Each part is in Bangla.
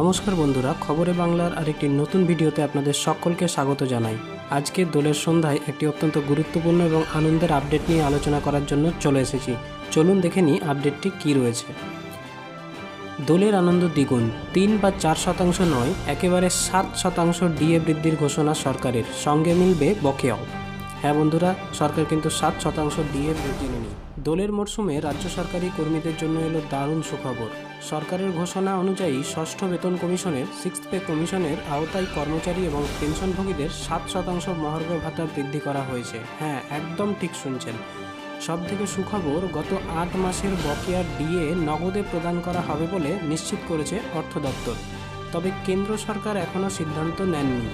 নমস্কার বন্ধুরা, খবরে বাংলার আরেকটি নতুন ভিডিওতে আপনাদের সকলকে স্বাগত জানাই। আজকে দোলের সন্ধ্যায় একটি অত্যন্ত গুরুত্বপূর্ণ এবং আনন্দের আপডেট নিয়ে আলোচনা করার জন্য চলে এসেছি। চলুন দেখে নিই আপডেটটি কী রয়েছে। দোলের আনন্দ দ্বিগুণ, তিন বা চার শতাংশ নয়, একেবারে সাত শতাংশ ডিএ বৃদ্ধির ঘোষণা সরকারের। সঙ্গে মিলবে বকেয়াও। হ্যাঁ বন্ধুরা, সরকার কিন্তু সাত শতাংশ ডিএ বৃদ্ধি নেই দোলের মরশুমে রাজ্য সরকারি কর্মীদের জন্য এলো দারুণ সুখবর। সরকারের ঘোষণা অনুযায়ী ষষ্ঠ বেতন কমিশনের সিক্স পে কমিশনের আওতায় কর্মচারী এবং পেনশনভোগীদের সাত শতাংশ মহার্ঘ ভাতা বৃদ্ধি করা হয়েছে। হ্যাঁ একদম ঠিক শুনছেন। সবথেকে সুখবর, গত আট মাসের বকেয়া ডিএ নগদে প্রদান করা হবে বলে নিশ্চিত করেছে অর্থ দপ্তর। তবে কেন্দ্র সরকার এখনও সিদ্ধান্ত নেননি।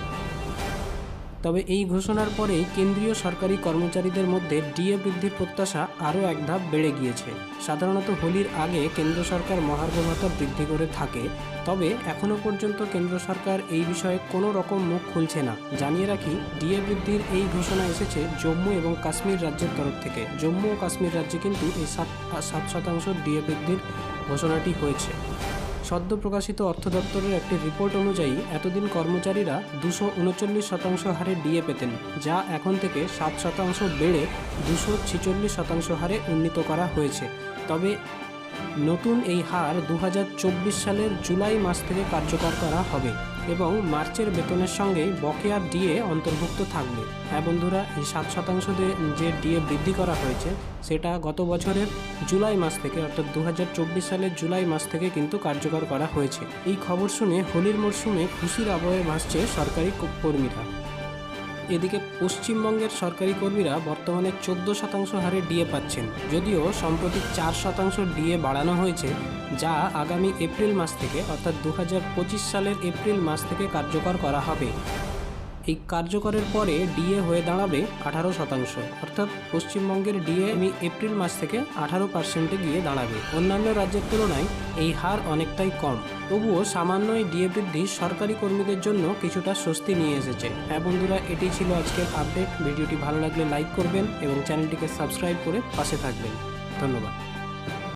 তবে এই ঘোষণার পরেই কেন্দ্রীয় সরকারি কর্মচারীদের মধ্যে ডিএ বৃদ্ধির প্রত্যাশা আরও এক ধাপ বেড়ে গিয়েছে। সাধারণত হোলির আগে কেন্দ্র সরকার মহার্ঘ ভাতা বৃদ্ধি করে থাকে, তবে এখনও পর্যন্ত কেন্দ্র সরকার এই বিষয়ে কোনো রকম মুখ খুলছে না। জানিয়ে রাখি, ডিএ বৃদ্ধির এই ঘোষণা এসেছে জম্মু এবং কাশ্মীর রাজ্যের তরফ থেকে। জম্মু ও কাশ্মীর রাজ্যে কিন্তু এই সাত সাত শতাংশ ডিএ বৃদ্ধির ঘোষণাটি হয়েছে। সদ্য প্রকাশিত অর্থ দপ্তরের একটি রিপোর্ট অনুযায়ী এতদিন কর্মচারীরা দুশো উনচল্লিশ শতাংশ হারে ডিএ পেতেন, যা এখন থেকে সাত শতাংশ বেড়ে দুশো ছিচল্লিশ শতাংশ হারে উন্নীত করা হয়েছে। তবে নতুন এই হার দু হাজার চব্বিশ সালের জুলাই মাস থেকে কার্যকর করা হবে। এবং মার্চের বেতনের সঙ্গে বকেয়া ডিএ অন্তর্ভুক্ত থাকবে। হ্যাঁ বন্ধুরা, এই সাত শতাংশ যে ডিএ বৃদ্ধি করা হয়েছে, সেটা গত বছরের জুলাই মাস থেকে, অর্থাৎ দু হাজার চব্বিশ সালের জুলাই মাস থেকে কিন্তু কার্যকর করা হয়েছে। এই খবর শুনে হোলির মরশুমে খুশির আবহে ভাসছে সরকারি কর্মীরা। এদিকে পশ্চিমবঙ্গের সরকারি কর্মীরা বর্তমানে চোদ্দ শতাংশ হারে ডিএ পাচ্ছেন। যদিও সম্প্রতি চার শতাংশ ডিএ বাড়ানো হয়েছে, যা আগামী এপ্রিল মাস থেকে অর্থাৎ দু হাজার পঁচিশ সালের এপ্রিল মাস থেকে কার্যকর করা হবে। এই কার্যকরের পরে ডিএ হয়ে দাঁড়াবে আঠারো শতাংশ। অর্থাৎ পশ্চিমবঙ্গের ডিএ আমি এপ্রিল মাস থেকে আঠারো পার্সেন্টে গিয়ে দাঁড়াবে। অন্যান্য রাজ্যের তুলনায় এই হার অনেকটাই কম। তবুও সামান্য এই ডিএ বৃদ্ধি সরকারি কর্মীদের জন্য কিছুটা স্বস্তি নিয়ে এসেছে। হ্যাঁ বন্ধুরা এটি ছিল আজকের আপডেট। ভিডিওটি ভালো লাগলে লাইক করবেন এবং চ্যানেলটিকে সাবস্ক্রাইব করে পাশে থাকবেন। ধন্যবাদ।